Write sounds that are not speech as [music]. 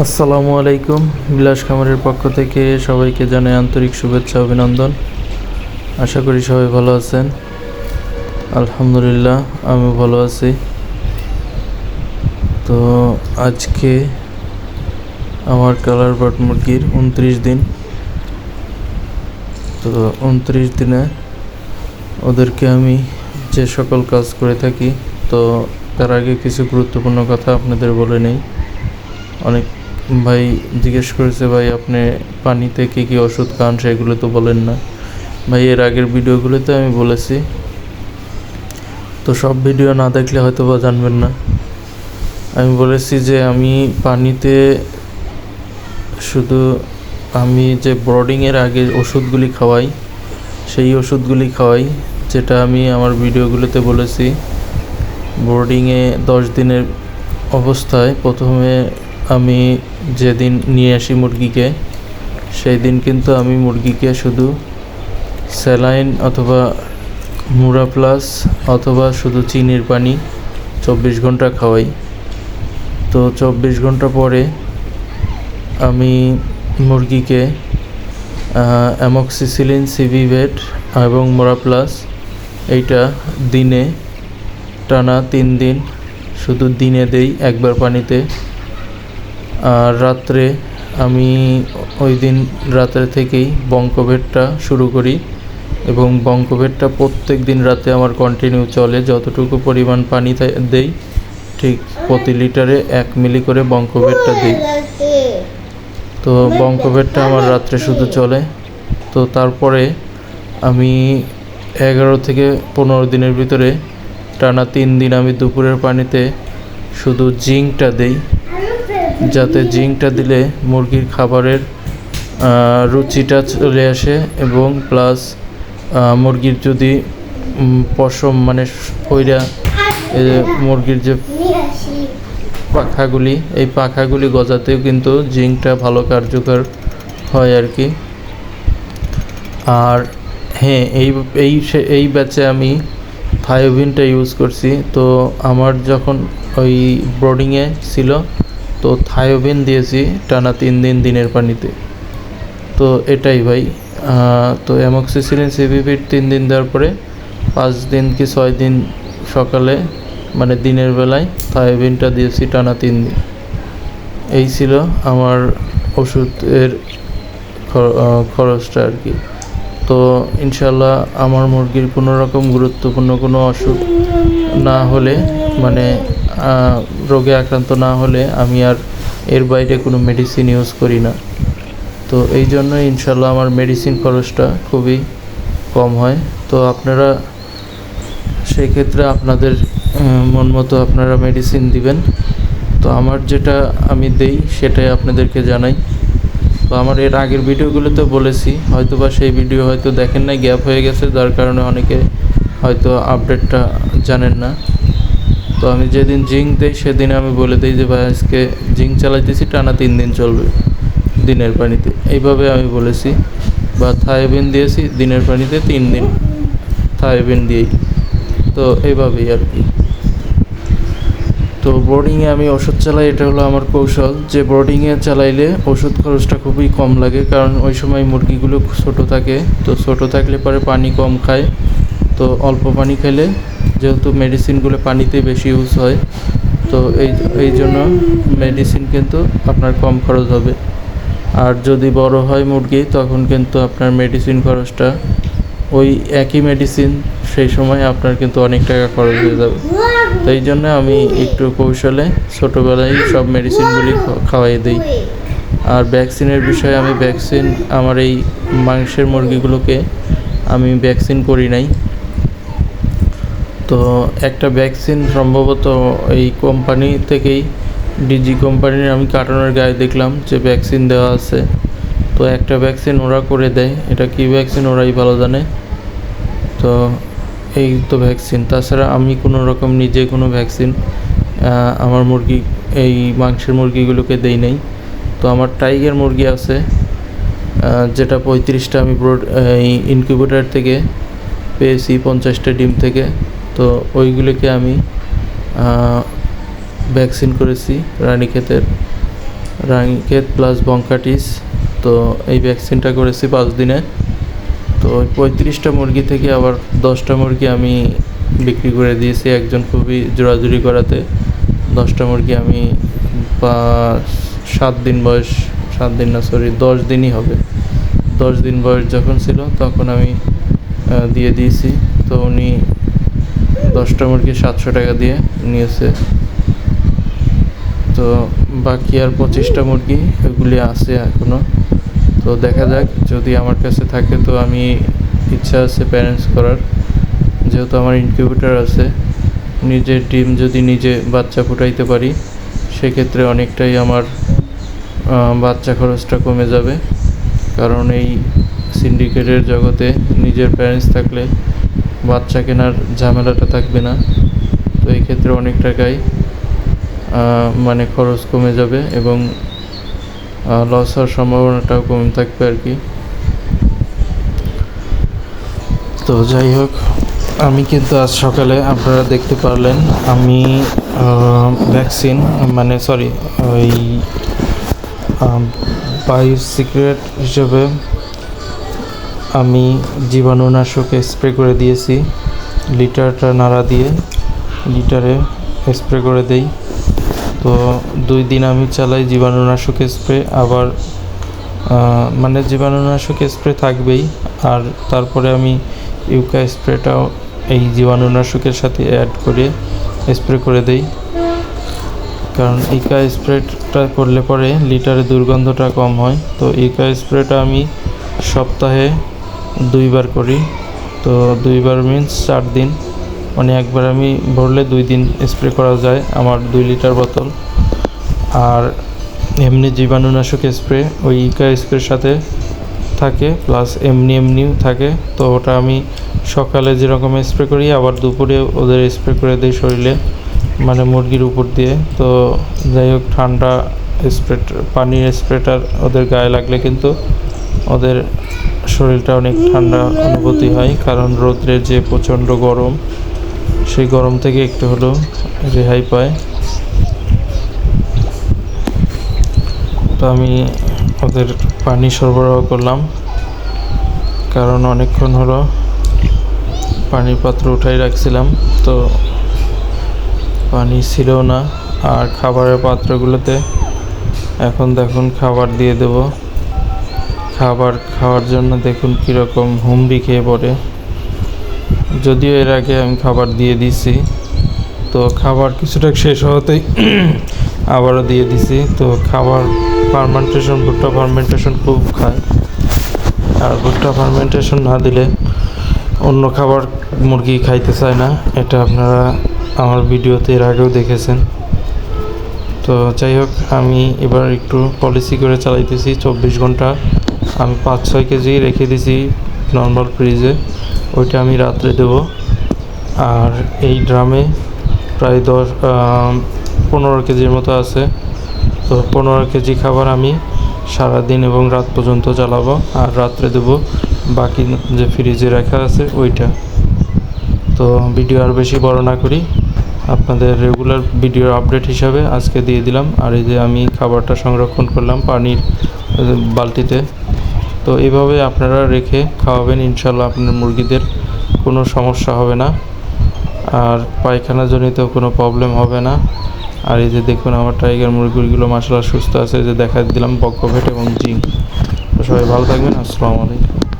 আসসালামু আলাইকুম, বিলাস খামারের পক্ষ থেকে সবাইকে জানাই আন্তরিক শুভেচ্ছা, অভিনন্দন। আশা করি সবাই ভালো আছেন। আলহামদুলিল্লাহ আমি ভালো আছি। তো আজকে আমার কালার বাট মুরগির উনত্রিশ দিন। তো উনত্রিশ দিনে ওদেরকে আমি যে সকল কাজ করে থাকি, তো তার আগে কিছু গুরুত্বপূর্ণ কথা আপনাদের বলে নেই। অনেক ভাই জিজ্ঞেস করেছে, ভাই, আপনি পানিতে কী কী ওষুধ খান সেগুলো তো বলেন না। ভাই, এর আগের ভিডিওগুলোতে আমি বলেছি। তো সব ভিডিও না দেখলে হয়তো বা জানবেন না। আমি বলেছি যে, আমি পানিতে শুধু আমি যে ব্রডিংয়ের আগে ওষুধগুলি খাওয়াই, সেই ওষুধগুলি খাওয়াই, যেটা আমি আমার ভিডিওগুলোতে বলেছি। বোর্ডিংয়ে দশ দিনের অবস্থায় প্রথমে আমি যেদিন নিয়ে আসি মুরগিকে সেই দিন কিন্তু আমি মুরগিকে শুধু স্যালাইন অথবা মুরা প্লাস অথবা শুধু চিনির পানি চব্বিশ ঘণ্টা খাওয়াই। তো চব্বিশ ঘণ্টা পরে আমি মুরগিকে অ্যামক্সিসিলিন, সিভিভেট এবং মোরা প্লাস এইটা দিনে টানা তিন দিন শুধু দিনে দেই একবার পানিতে। রাত্রে আমি ওই দিন রাত্রে থেকেই বঙ্কভেটটা শুরু করি এবং বঙ্কভেটটা প্রত্যেক দিন রাতে আমার কন্টিনিউ চলে। যতটুকু পরিমাণ পানি দেই ঠিক প্রতি লিটারে এক মিলি করে বঙ্কভেটটা দিই। তো বঙ্কভেটটা আমার রাত্রে শুধু চলে। তো তারপরে আমি এগারো থেকে পনেরো দিনের ভিতরে টানা তিন দিন আমি দুপুরের পানিতে শুধু জিঙ্কটা দেই। যাতে জিঙ্কটা দিলে মুরগির খাবারের রুচিটা চলে আসে এবং প্লাস মুরগির যদি পশম মানে এই মুরগির যে পাখাগুলি, এই পাখাগুলি গজাতেও কিন্তু জিঙ্কটা ভালো কার্যকর হয় আর কি। আর হ্যাঁ এই এই এই ব্যাচে আমি থায়োবিনটা ইউজ করছি। তো আমার যখন ওই ব্রোডিংয়ে ছিল তো থায়োবিন দিয়েছি টানা তিন দিন দিনের পানিতে। তো এটাই ভাই। তো অ্যামক্সিসিলিন সিভিভির তিন দিন দেওয়ার পরে পাঁচ দিন কি ছয় দিন সকালে মানে দিনের বেলায় থায়োবিনটা দিয়েছি টানা তিন দিন। এই ছিল আমার ওষুধের খরচটা আর কি। তো ইনশাল্লাহ আমার মুরগির কোনো রকম গুরুত্বপূর্ণ কোনো অসুখ না হলে মানে রোগে আক্রান্ত না হলে আমি আর এর বাইরে কোনো মেডিসিন ইউজ করি না। তো এই জন্য ইনশাল্লাহ আমার মেডিসিন খরচটা খুবই কম হয়। তো আপনারা সেই ক্ষেত্রে আপনাদের মন মতো আপনারা মেডিসিন দিবেন। তো আমার যেটা আমি দেই সেটাই আপনাদেরকে জানাই। তো আমার এর আগের ভিডিওগুলোতে বলেছি হয়তো বা সেই ভিডিও হয়তো দেখেন নাই, গ্যাপ হয়ে গেছে, যার কারণে অনেকে হয়তো আপডেটটা জানেন না। তো আমি যেদিন জিঙ্ক দেই, সেদিন আমি বলে দিই যে, ভাই, আজকে জিঙ্ক চালাইতেছি, টানা তিন দিন চলবে দিনের পানিতে। এইভাবে আমি বলেছি, বা থায়োবিন দিয়েছি, দিনের পানিতে তিন দিন থায়োবিন দিয়েই। তো এইভাবেই আর কি। তো বোর্ডিংয়ে আমি ওষুধ চালাই, এটা হলো আমার কৌশল। যে বোর্ডিংয়ে চালাইলে ওষুধ খরচটা খুবই কম লাগে, কারণ ওই সময় মুরগিগুলো ছোট থাকে। তো ছোট থাকলে পরে পানি কম খায়। তো অল্প পানি খেলে যেহেতু মেডিসিনগুলো পানিতে বেশি ইউজ হয়, তো এই এই জন্য মেডিসিন কিন্তু আপনার কম খরচ হবে। আর যদি বড় হয় মুরগি, তখন কিন্তু আপনার মেডিসিন খরচটা ওই একই মেডিসিন সেই সময় আপনার কিন্তু অনেক টাকা খরচ হয়ে যাবে। তো এই জন্য আমি একটু কৌশলে ছোটোবেলায় সব মেডিসিনগুলি খাওয়াই দিই। আর ভ্যাকসিনের বিষয়ে আমি ভ্যাকসিন আমার এই মাংসের মুরগিগুলোকে আমি ভ্যাকসিন করি নাই। তো একটা ভ্যাকসিন সম্ভবত এই কোম্পানি থেকেই ডিজি কোম্পানির আমি কার্টনের গায়ে দেখলাম যে ভ্যাকসিন দেওয়া আছে। তো একটা ভ্যাকসিন ওরা করে দেয়। এটা কি ভ্যাকসিন ওরাই ভালো জানে। তো এই তো ভ্যাকসিন তাছাড়া আমি কোনো রকম নিজে কোনো ভ্যাকসিন আমার মুরগি, এই মাংসের মুরগিগুলোকে দেই নাই। তো আমার টাইগার মুরগি আছে যেটা পঁয়ত্রিশটা আমি ব্রড এই ইনকিউবেটার থেকে পেয়েছি, পঞ্চাশটা ডিম থেকে। তো ওইগুলোকে আমি ভ্যাকসিন করেছি, রানীক্ষেতের, রানীক্ষেত প্লাস বঙ্কাটিস তো এই ভ্যাকসিনটা করেছি পাঁচ দিনে। তো ওই পঁয়ত্রিশটা মুরগি থেকে আবার দশটা মুরগি আমি বিক্রি করে দিয়েছি একজন খুবই জোরাজুরি করাতে। দশটা মুরগি আমি সাত দিন বয়স, সাত দিন না সরি দশ দিনই হবে। দশ দিন বয়স যখন ছিল তখন আমি দিয়ে দিয়েছি। তো উনি দশটা মুরগি সাতশো টাকা দিয়ে নিয়েছে। তো বাকি আর পঁচিশটা মুরগি এগুলি আছে এখনও তো দেখা যাক, যদি আমার কাছে থাকে তো আমি ইচ্ছা আছে প্যারেন্টস করার। যেহেতু আমার ইনকিউবেটার আছে, নিজের ডিম যদি নিজে বাচ্চা ফুটাইতে পারি, সেক্ষেত্রে অনেকটাই আমার বাচ্চা খরচটা কমে যাবে। কারণ এই সিন্ডিকেটের জগতে নিজের প্যারেন্টস থাকলে বাচ্চা কেনার ঝামেলাটা থাকবে না। তো এই ক্ষেত্রে অনেক টাকাই মানে খরচ কমে যাবে এবং লস হওয়ার সম্ভাবনাটাও কম থাকবে আর কি। তো যাই হোক, আমি কিন্তু আজ সকালে আপনারা দেখতে পারলেন, আমি ভ্যাকসিন মানে সরি ওই বায়ু সিক্রেট হিসেবে আমি জীবাণুনাশক স্প্রে করে দিয়েছি, লিটারটা নাড়া দিয়ে লিটারে স্প্রে করে দেই। তো দুই দিন আমি চালাই জীবাণুনাশক স্প্রে, আবার মানে জীবাণুনাশক স্প্রে থাকবেই। আর তারপরে আমি ইউকা স্প্রেটাও এই জীবাণুনাশকের সাথে অ্যাড করে স্প্রে করে দেই। কারণ ইকা স্প্রেটা করলে পরে লিটারে দুর্গন্ধটা কম হয়। তো ইকা স্প্রেটা আমি সপ্তাহে দুইবার করি। তো দুইবার মিন্স চার দিন। মানে একবার আমি ভরলে দুই দিন স্প্রে করা যায় আমার দুই লিটার বোতল। আর এমনি জীবাণুনাশক স্প্রে ওই ইকা স্প্রের সাথে থাকে প্লাস এমনি এমনিও থাকে। তো ওটা আমি সকালে যেরকম স্প্রে করি, আবার দুপুরে ওদের স্প্রে করে দিই শরীরে মানে মুরগির উপর দিয়ে। তো যাই হোক, ঠান্ডা স্প্রে পানির স্প্রেটার ওদের গায়ে লাগলে কিন্তু ওদের শরীরটা অনেক ঠান্ডা অনুভূতি হয়, কারণ রৌদ্রের যে প্রচণ্ড গরম, সেই গরম থেকে একটু হলেও রেহাই পায়। তো আমি ওদের পানি সরবরাহ করলাম, কারণ অনেকক্ষণ হলো পানির পাত্র উঠাই রাখছিলাম, তো পানি ছিল না। আর খাবারের পাত্রগুলোতে এখন দেখুন খাবার দিয়ে দেব। খাবার খাওয়ার জন্য দেখুন কীরকম হুমড়ি খেয়ে পড়ে। যদিও এর আগে আমি খাবার দিয়ে দিছি তো খাবার কিছুটা শেষ হতেই [clears throat] আবারও দিয়ে দিছি তো খাবার ফার্মেন্টেশন ভুট্টা ফার্মেন্টেশন খুব খায়। আর ভুট্টা ফার্মেন্টেশন না দিলে অন্য খাবার মুরগি খাইতে চায় না। এটা আপনারা আমার ভিডিওতে এর আগেও দেখেছেন। তো যাই হোক, আমি এবার একটু পলিসি করে চালাইতেছি। চব্বিশ ঘণ্টা আমি পাঁচ, ছয় কেজি রেখে দিছি নর্মাল ফ্রিজে ওইটা আমি রাত্রে দেবো। আর এই ড্রামে প্রায় দশ পনেরো কেজির মতো আছে। তো পনেরো কেজি খাবার আমি সারাদিন এবং রাত পর্যন্ত চালাবো। আর রাত্রে দেবো। বাকি যে ফ্রিজে রাখা আছে, ওইটা। তো ভিডিও আর বেশি বড় না করি। আপনাদের রেগুলার ভিডিওর আপডেট হিসাবে আজকে দিয়ে দিলাম। আর এই যে আমি খাবারটা সংরক্ষণ করলাম পানির বালতিতে। তো এইভাবে আপনারা রেখে খাওয়াবেন। ইনশাল্লাহ আপনার মুরগিদের কোনো সমস্যা হবে না। আর পায়খানাজনিত কোনো প্রবলেম হবে না। আর এই যে দেখুন আমার টাইগার মুরগিগুলো মাসাল্লাহ সুস্থ আছে। যে দেখা দিলাম বক্কভেট এবং জিং তো সবাই ভালো থাকবেন। আসসালামু আলাইকুম।